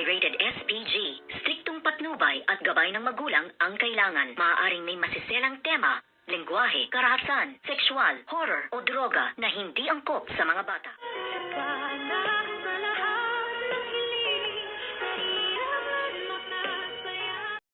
ay rated SPG. Striktong patnubay at gabay ng magulang ang kailangan. Maaaring may masiselang tema, lengguwahe, karahasan, sexual, horror o droga na hindi angkop sa mga bata.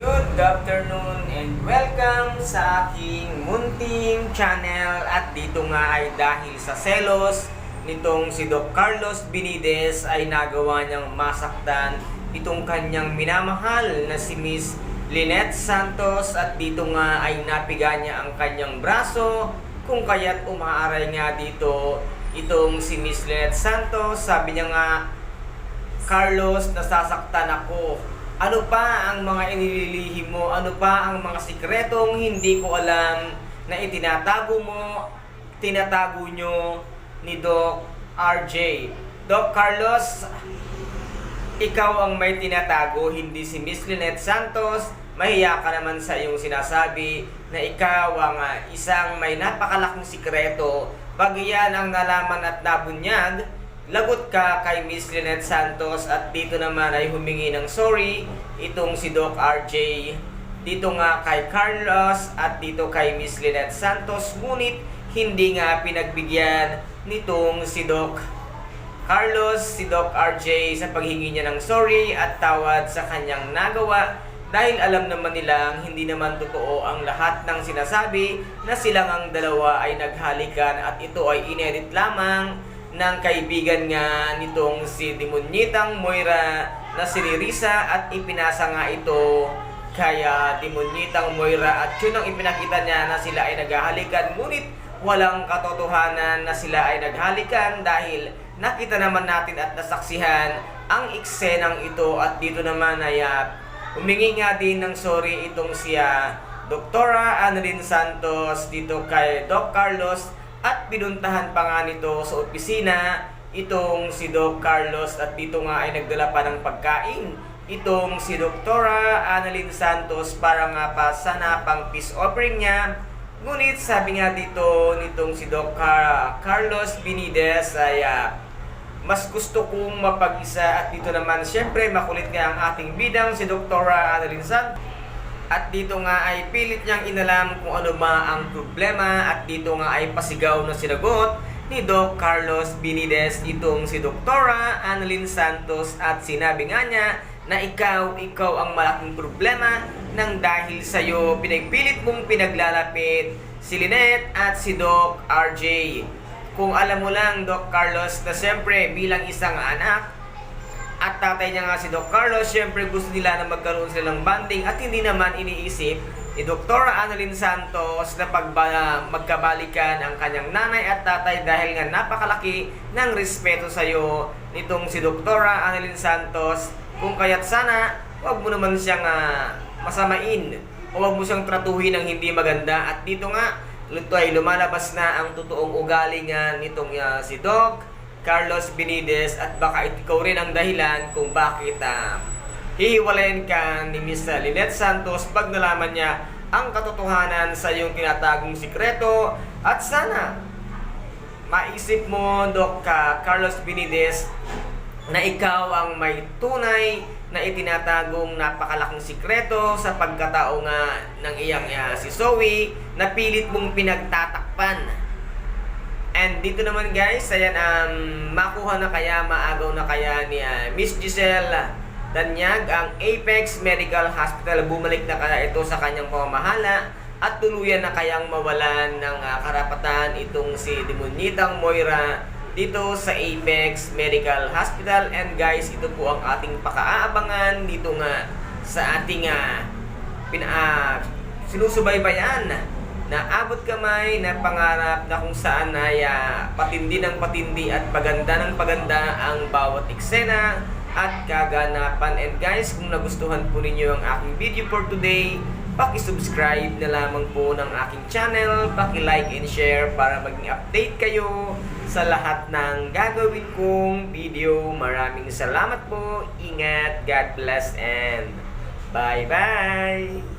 Good afternoon and welcome sa aking munting channel at dito nga ay dahil sa selos nitong si Doc Carlos Binides ay nagawa niyang masaktan itong kanyang minamahal na si Miss Lynette Santos at dito nga ay napiga niya ang kanyang braso kung kaya't umaaray nga dito itong si Miss Lynette Santos sabi niya nga Carlos, nasasaktan ako. Ano pa ang mga inililihim mo? Ano pa ang mga sikretong hindi ko alam na itinatago mo, tinatago nyo ni Doc RJ? Doc Carlos, ikaw ang may tinatago, hindi si Miss Lynette Santos. Mahiya ka naman sa iyong sinasabi na ikaw ang ah, isang may napakalaking sikreto. Pag iyan ang nalaman at nabunyag, lagot ka kay Miss Lynette Santos at dito naman ay humingi ng sorry. Itong si Doc RJ dito nga kay Carlos at dito kay Miss Lynette Santos. Ngunit hindi nga pinagbigyan nitong si Doc Carlos, si Doc RJ sa paghingi niya ng sorry at tawad sa kanyang nagawa dahil alam naman nilang hindi naman totoo ang lahat ng sinasabi na silang ang dalawa ay naghalikan at ito ay inedit lamang ng kaibigan nga nitong si Dimonyitang Moira na si Risa at ipinasa nga ito kaya Dimonyitang Moira at yun ang ipinakita niya na sila ay naghahalikan. Ngunit walang katotohanan na sila ay naghalikan dahil nakita naman natin at nasaksihan ang eksenang ito at dito naman ay ah, humingi nga din ng sorry itong siya Doktora Annalyn Santos dito kay Doc Carlos at pinuntahan pa nga nito sa opisina itong si Doc Carlos at dito nga ay nagdala pa ng pagkain itong si Doktora Annalyn Santos para nga pa sana pang peace offering niya ngunit sabi nga dito nitong si Doc Car- Carlos Binides ay ah, mas gusto kong mapag-isa at dito naman syempre makulit nga ang ating bidang si Doktora Annalyn Santos at dito nga ay pilit niyang inalam kung ano ba ang problema at dito nga ay pasigaw na sinagot ni Doc Carlos Binides itong si Doktora Annalyn Santos at sinabi nga niya na ikaw, ikaw ang malaking problema nang dahil sa'yo pinagpilit mong pinaglalapit si Lynette at si Doc RJ. Kung alam mo lang Doc Carlos na siyempre bilang isang anak at tatay niya nga si Doc Carlos, syempre gusto nila na magkaroon sila ng banding at hindi naman iniisip ni Dr. Annalyn Santos na pagba, magkabalikan ang kanyang nanay at tatay dahil nga napakalaki ng respeto sa iyo nitong si Dr. Annalyn Santos kung kaya't sana wag mo naman siyang ah, masamain. O wag mo siyang tratuhin ng hindi maganda. At dito nga ito ay lumalabas na ang totoong ugali nga nitong ah, si Doc Carlos Benides at baka ikaw rin ang dahilan kung bakit ah, hihiwalayin ka ni Miss Lynette Santos pag nalaman niya ang katotohanan sa iyong tinatagong sikreto. At sana maisip mo Doc ka Carlos Benides na ikaw ang may tunay na itinatagong napakalaking sikreto sa pagkatao nga ng iyang ah, si Zoe na pilit mong pinagtatakpan. And dito naman guys, ayan, um, makuha na kaya, maagaw na kaya ni ah, Miss Giselle Danyag ang Apex Medical Hospital. Bumalik na kaya ito sa kanyang pamamahala at tuluyan na kayang mawalan ng ah, karapatan itong si Demonitang Moira dito sa Apex Medical Hospital. And guys, ito po ang ating pakaaabangan dito nga sa ating uh, ah, sinusubaybayan na abot kamay na pangarap na kung saan ay ah, patindi ng patindi at paganda ng paganda ang bawat eksena at kaganapan. And guys, kung nagustuhan po ninyo ang aking video for today, paki-subscribe na lamang po ng aking channel, paki-like and share para maging update kayo sa lahat ng gagawin kong video. Maraming salamat po. Ingat, God bless and bye-bye!